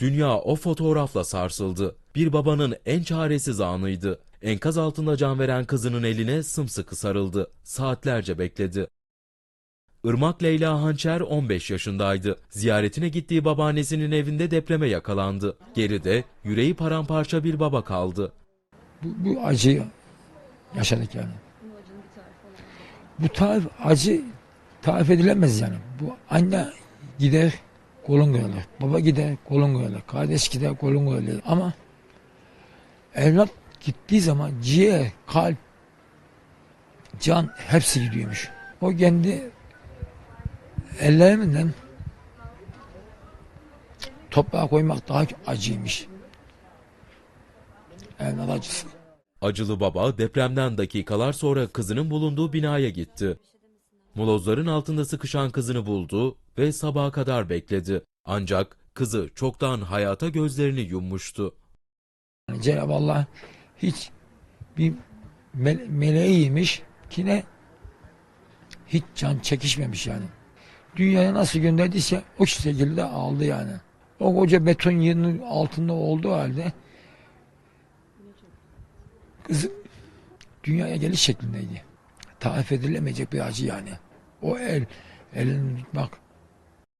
Dünya o fotoğrafla sarsıldı. Bir babanın en çaresiz anıydı. Enkaz altında can veren kızının eline sımsıkı sarıldı. Saatlerce bekledi. Irmak Leyla Hançer 15 yaşındaydı. Ziyaretine gittiği babaannesinin evinde depreme yakalandı. Geride yüreği paramparça bir baba kaldı. Bu, bu acıyı yaşadık yani. Bu tarif acı tarif edilemez yani. Bu anne gider kolun kırılır. Baba gider kolun kırılır. Kardeş gider kolun kırılır. Ama evlat gittiği zaman ciğer, kalp, can hepsi gidiyormuş. O kendi ellerimden toprağa koymak daha acıymış. Evlat acısı. Acılı baba depremden dakikalar sonra kızının bulunduğu binaya gitti. Molozların altında sıkışan kızını buldu ve sabaha kadar bekledi. Ancak kızı çoktan hayata gözlerini yummuştu. Cenab-ı Allah hiç bir mele meleğiymiş ki ne hiç can çekişmemiş yani. Dünyaya nasıl gönderdiyse o şekilde aldı yani. O koca beton yerinin altında olduğu halde kızı dünyaya geliş şeklindeydi. Tarif edilemeyecek bir acı yani. O el, elini tutmak